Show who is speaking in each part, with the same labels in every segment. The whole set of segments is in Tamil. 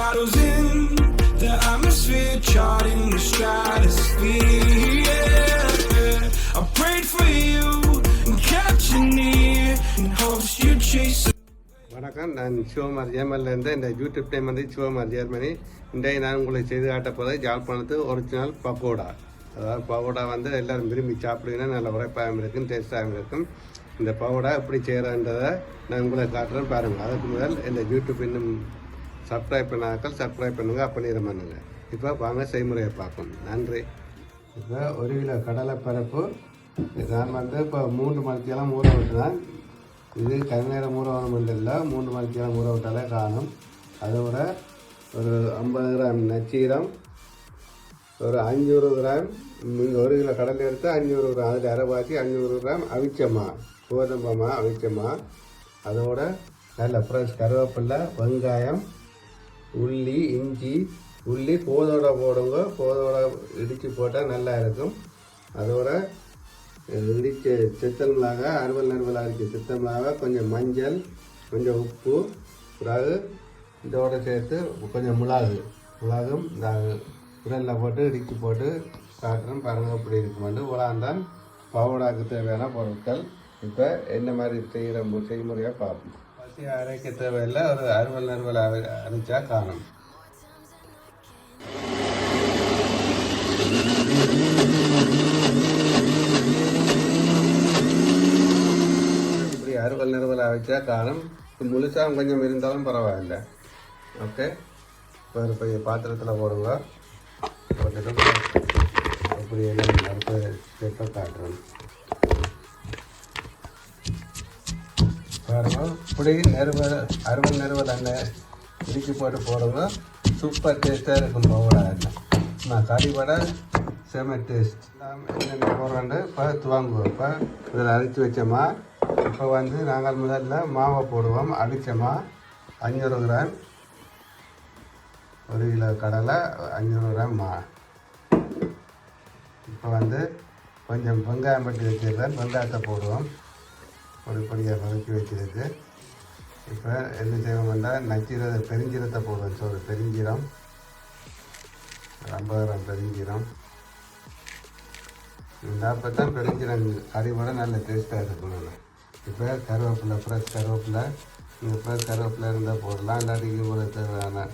Speaker 1: shadows in the atmosphere, charting the stratosphere. Yeah. I prayed for you and kept you near in hopes you'd chase.
Speaker 2: வணக்கம் நான் சிவகுமார் ஜெர்மனிலேருந்து இந்த யூடியூப் டைம் வந்து சிவகுமார் ஜெர்மனி இன்றைய நான் உங்களுக்கு செய்து காட்ட போகிறது ஜாழ்ப்பாணத்து ஒரிஜினல் பக்கோடா அதாவது பகோடா வந்து எல்லோரும் விரும்பி சாப்பிடுவீங்கன்னா நல்ல உரைப்பாகவும் இருக்கும் டேஸ்ட்டாகவும் இருக்கும் இந்த பகோடா எப்படி செய்கிறன்றதை நான் உங்களை காட்டுறேன் பாருங்கள் அதுக்கு முதல் இந்த யூடியூப் இன்னும் சப்ஸ்கிரைப் பண்ணாக்கள் சப்ஸ்கிரைப் பண்ணுங்கள் அப்படி பண்ணுங்க. இப்போ வாங்க செய்முறையை பார்க்கணும் நன்றி. இப்போ ஒரு கிலோ கடலை பரப்பு நான் வந்து இப்போ மூன்று மணிக்கெல்லாம் ஊற விட்டுதான். இது கருநேரம் ஊற வேணும் இல்லை மூன்று மணிக்கெல்லாம் ஊற விட்டாலே காணும். அதோட ஒரு ஐம்பது கிராம் நச்சீரம் ஒரு அஞ்சூறு கிராம் நீங்கள் ஒரு கிலோ கடலை எடுத்து அஞ்சூறு கிராம். அதில் அரைவாசி அஞ்சூறு கிராம் அவிச்சமா கோதம்பமா அவிச்சமா. அதோட நல்ல ஃப்ரெஷ் கருவேப்பில்லை வெங்காயம் உள்ளி இஞ்சி உள்ளி போதோட போடுங்க. போதோட இடித்து போட்டால் நல்லா இருக்கும். அதோட இடிச்ச சித்தல் மிளகா அறுவல் நறுவல் அரிச்ச சித்தல் மிளகா கொஞ்சம் மஞ்சள் கொஞ்சம் உப்பு பிறகு இதோட சேர்த்து கொஞ்சம் மிளகு மிளகும் இந்த உரலில் போட்டு இடித்து போட்டு காட்டுறோம் பாருங்கள் அப்படி இருக்குமெண்டு உலாந்தான். பவுடாக்கு தேவையான பொருட்கள். இப்போ என்ன மாதிரி செய்கிற மு- செய்முறையாக பார்ப்போம். அரைக்க தேவையில்லை ஒரு அறுவல் நறுவல் அரைச்சா காணும். இப்படி அறுவல் நறுவல் அரைச்சா காணும். முழுசாக கொஞ்சம் இருந்தாலும் பரவாயில்ல. ஓகே. இப்போ ஒரு பெரிய பாத்திரத்தில் போடுங்க. போட்டுட்டு அப்படி எல்லாம் அடுத்த ஸ்டெப்பை காட்டுறேன் இப்படி நெருவல் அறுவல் நெருவல் எண்ணெய் இடிச்சு போட்டு போடுங்க. சூப்பர் டேஸ்ட்டாக இருக்கும் பவுடா எண்ணெய் நான் கறி வடை செம டேஸ்ட் என்னென்ன போடுறேன் இப்போ துவங்குவோம் இப்போ இதில் அரைச்சி வச்சோமா? இப்போ வந்து நாங்கள் முதல்ல மாவை போடுவோம். அடித்தோமா அஞ்சூறு கிராம். ஒரு கிலோ கடலை அஞ்சூறு கிராம் மா. இப்போ வந்து கொஞ்சம் வெங்காயம் பட்டி வச்சிருக்கேன் வெங்காயத்தை போடுவோம். படிப்படியாக வதக்கி வைக்கிறது. இப்போ என்ன செய்வோம்னா நச்சீரத பெருஞ்சீரத்தை போடுவோம் சோறு பெருஞ்சீரம். ஒரு ஐம்பது கிராம் பெருஞ்சீரம். இந்த அப்போ தான் பெருஞ்சீரம் கறிவோட நல்ல டேஸ்ட்டாக இருக்கும் நல்லா இப்போ கருவேப்பிலை ஃப்ரெஷ் கருவேப்பிலை. நீங்கள் ஃப்ரெஷ் கருவேப்பிலை இருந்தால் போடலாம். இல்லாட்டிக்கு கூட தேவையான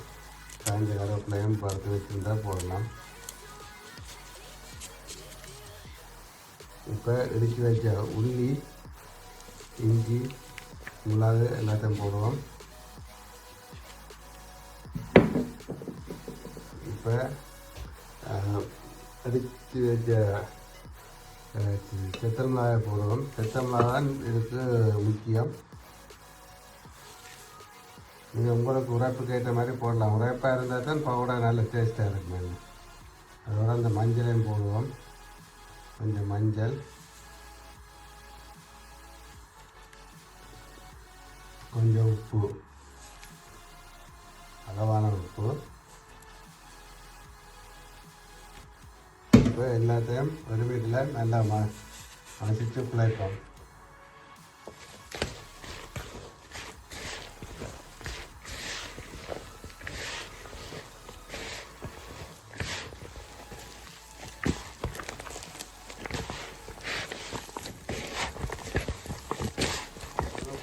Speaker 2: காய்ஞ்ச கருவேப்பிலையும் பறத்து வச்சுருந்தா போடலாம். இப்போ இடித்து வச்ச உள்ளி இஞ்சி மிளகு எல்லாத்தையும் போடுவோம். இப்போ அடித்து வச்ச அஹ், செத்தல் மிளகாய் போடுவோம். செத்தல் மிளகாய் தான் இதுக்கு முக்கியம் இது உங்களுக்கு உரைப்புக்கு ஏற்ற மாதிரி போடலாம். உரைப்பாக இருந்தால் தான் பவுடர் நல்ல டேஸ்ட்டாக இருக்கும். அதோட அந்த மஞ்சளையும் போடுவோம். கொஞ்சம் மஞ்சள். கொஞ்சம் உப்பு. அளவான உப்பு. இப்போ எல்லாத்தையும் ஒரு வீட்டில் நல்லா ம மசிச்சு குழைப்போம்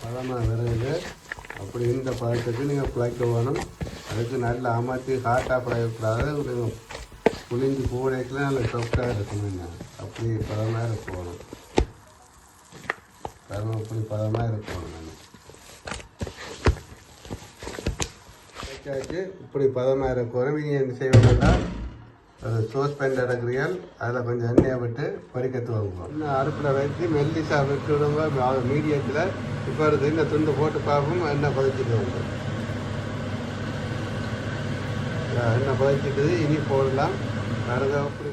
Speaker 2: பழமாக வருது அப்படி இந்த பழத்துக்கு நீங்கள் பிழைக்க வேணும். அதுக்கு நல்லா அமர்த்தி ஹாட்டாக பழகக்கூடாது நீங்கள் புளிஞ்சு பூனைக்கெலாம் நல்ல சாஃப்டாக இருக்கணுங்க. அப்படி பழமாக இருக்கணும். பழம் அப்படி பழமாக இருக்கணும் நான். இப்படி பதமாக இருக்கணும். நீங்கள் என்ன செய்வாங்கன்னா சோஸ் பேன் எடுக்கிறீர்கள் அதில் கொஞ்சம் எண்ணெயை விட்டு பறிக்கத்து வாங்குவோம். இன்னும் அடுப்பில் வச்சு மெல்லிசா விட்டு விடுங்க. மீடியத்தில் இப்போ இருக்குது இந்த துண்டு போட்டு பார்ப்போம் எண்ணெய் பதிச்சுட்டு வந்து எண்ணெய் பதிச்சிட்டு இனி போடலாம். பாருங்க அப்படி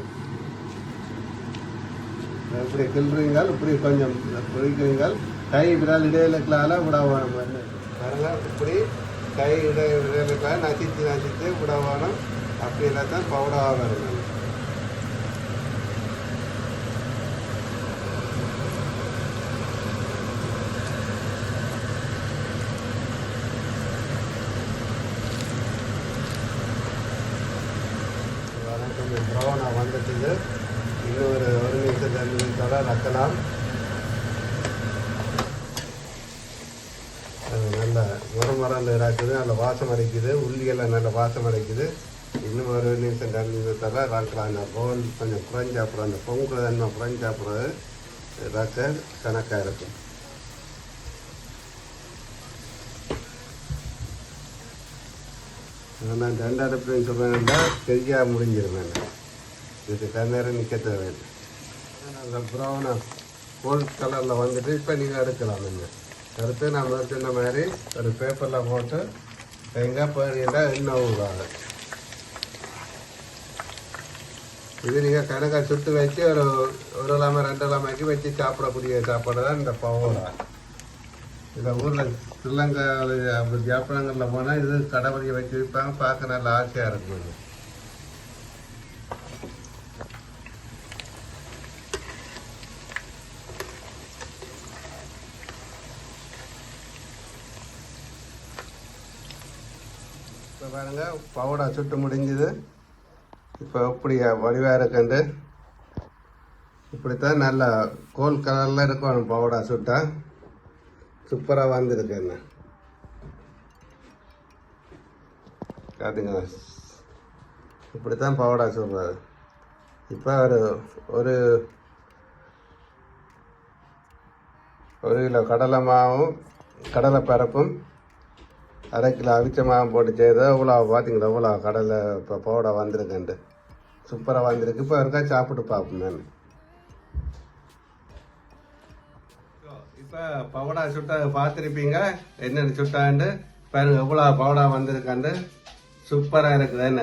Speaker 2: இப்படி கிள்றீங்கள் இப்படி கொஞ்சம் பொறிக்கிறீங்கள் கை விரல் இடையிலுக்களால் விட வேணும் எண்ணெய். பாருங்க இப்படி கை இடை விரலுக்களால் நசிச்சு நசிச்சு அப்படி இல்லாதான் பவுடாக வருது கொஞ்சம் ப்ரௌனாக வந்துட்டுது இன்னும் ஒரு ஒரு நிமிஷம் நக்கலாம் நல்ல முறை மரம் இருக்குது. நல்ல வாசம் அடைக்குது உள்ளியெல்லாம் நல்ல வாசம் அடைக்குது இன்னும் ஒரு நிமிஷம் ரெண்டு நிமிஷத்தில் ரக்கலாம் அந்த போல் கொஞ்சம் குறைஞ்ச அப்புறம் அந்த பொங்கல் தன்மை குறைஞ்ச அப்புறம் டாக்டர் கணக்காக இருக்கும். நான் ரெண்டு அடுப்புன்னு சொல்கிறேன்னா சரியாக முடிஞ்சிருவேன் இதுக்கு கண்ணேரம் நிற்க தேவையில்லை அந்த ப்ரௌனா கோல்ட் கலரில் வந்துட்டு இப்போ நீங்கள் எடுக்கலாம் நீங்கள் எடுத்து நம்ம சொன்ன மாதிரி ஒரு பேப்பரில் போட்டு எங்கே போயிருந்தால் இன்னும் ஊறாது இது நீங்கள் கணக்காக சுட்டு வச்சு ஒரு ஒரு இல்லாமல் ரெண்டு இல்லாமக்கி வச்சு சாப்பிடக்கூடிய சாப்பாடு தான் இந்த பவோடா இந்த ஊரில் ஸ்ரீலங்காவில் அப்படி ஜாப்பனங்களில் போனால் இது கடவுளையை வச்சு வைப்பாங்க பார்க்க நல்ல ஆசையாக இருக்கும் இது. இப்போ பாருங்க பவுடா சுட்டு முடிஞ்சுது. இப்போ எப்படி வடிவாக இருக்குண்டு இப்படித்தான் நல்லா கோல் கலரில் இருக்கும் பவுடா சுட்டா சூப்பராக வந்திருக்கு என்ன? காட்டுங்க. இப்படித்தான் பவுடா சுடுறாரு இப்போ ஒரு ஒரு ஒரு கிலோ கடலை மாவும் கடலை பரப்பும் அரை கிலோ அவிச்ச மாவும் போட்டு செய்தால் இவ்வளோ பார்த்தீங்களா இவ்வளோ கடலை இப்போ பவுடா வந்திருக்குன்ட்டு. சூப்பராக வந்திருக்கு இப்போ இருக்கா சாப்பிட்டு பார்ப்போம் நான். இப்போ பவுடா சுட்டா பார்த்துருப்பீங்க. என்னென்ன சுட்டாண்டு பாருங்க எவ்வளோ பவுடா வந்திருக்காண்டு. சூப்பராக இருக்குது என்ன?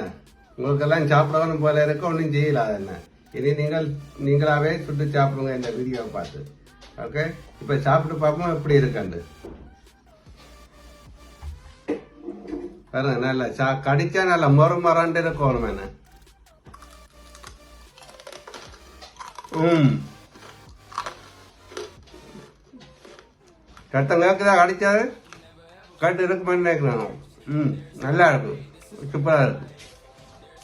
Speaker 2: உங்களுக்கெல்லாம் சாப்பிடணும் போல இருக்கு ஒன்றும் செய்யலாது என்ன? இனி நீங்கள் நீங்களாவே சுட்டு சாப்பிடுங்க இந்த வீடியோவை பார்த்து. ஓகே இப்போ சாப்பிட்டு பார்ப்போம் எப்படி இருக்காண்டு. பாருங்க நல்லா சா கடிச்சா நல்லா மொறு மொரண்டு இருக்கணும் என்ன? ம். ரத்தம் கேட்குதா கடிச்சாது கட்டு இருக்குமான்னு நினைக்கிறேன் ம் நல்லா இருக்கும் சூப்பராக இருக்கும்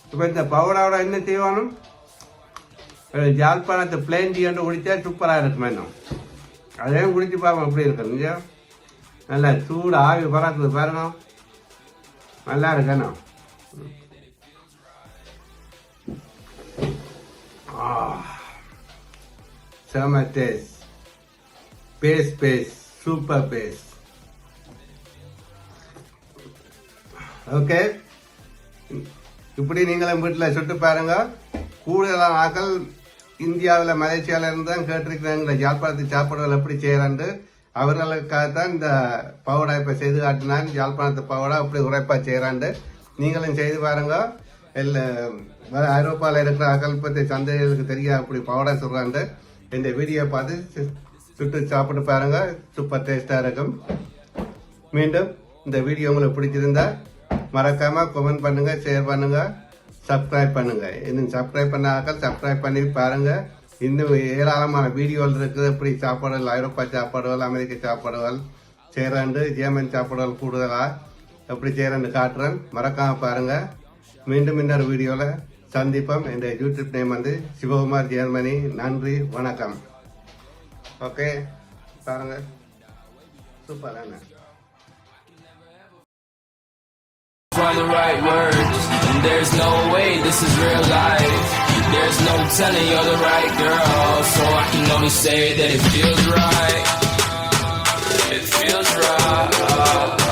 Speaker 2: இப்போ இந்த பவுடாவோட என்ன செய்வானும்? ஜாழ்ப்பாணத்தை பிளேன் டீ என்று குடித்தா சூப்பராக இருக்கும் இன்னும் அதையும் குடிச்சு பார்ப்போம் எப்படி இருக்கு இல்லையா நல்லா சூடு ஆவி பறக்குது பாருங்க. நல்லா இருக்கணும் செம டேஸ்ட் பேஸ் பேஸ் சூப்பர் பேஸ் ஓகே இப்படி நீங்களும் வீட்டில் சுட்டு பாருங்க. கூடுதலான ஆக்கள் இந்தியாவில் மலேசியாவில் இருந்து தான் கேட்டிருக்கிறாங்க. யாழ்ப்பாணத்து சாப்பாடுகள் எப்படி செய்கிறாண்டு அவர்களுக்காக தான் இந்த பவுடா இப்போ செய்து காட்டினான் யாழ்ப்பாணத்து பவுடா அப்படி உரைப்பாக செய்கிறாண்டு நீங்களும் செய்து பாருங்க. இல்லை ஐரோப்பாவில் இருக்கிற அகல்பத்தை பற்றி சந்தைகளுக்கு தெரியாது அப்படி பவுடா சொல்கிறாண்டு இந்த வீடியோ பார்த்து சு- சுட்டு சாப்பிட்டு பாருங்க. சூப்பர் டேஸ்டாக இருக்கும். மீண்டும் இந்த வீடியோ உங்களுக்கு பிடிச்சிருந்தா மறக்காம கமெண்ட் பண்ணுங்க ஷேர் பண்ணுங்க சப்ஸ்கிரைப் பண்ணுங்க. இன்னும் சப்ஸ்கிரைப் பண்ணாக்கள் சப்ஸ்கிரைப் பண்ணி பாருங்க. இன்னும் ஏராளமான வீடியோவில் இருக்குது. இப்படி சாப்பாடுகள் ஐரோப்பா சாப்பாடுகள் அமெரிக்க சாப்பாடுகள் சேரண்டு ஜேமன் சாப்பாடுகள் கூடுதலாக எப்படி செய்கிறேன்னு காட்டுறேன் மறக்காமல் பாருங்கள் மீண்டும் இன்னொரு வீடியோவில் சந்திப்போம் இந்த யூடியூப் நேம் வந்து சிவகுமார் ஜெர்மனி நன்றி வணக்கம் ஓகே பாருங்கள் சூப்பர் என்ன
Speaker 3: find the right words. And there's no way this is real life. There's no telling you're the right girl. So I can only say that it feels right. It feels right.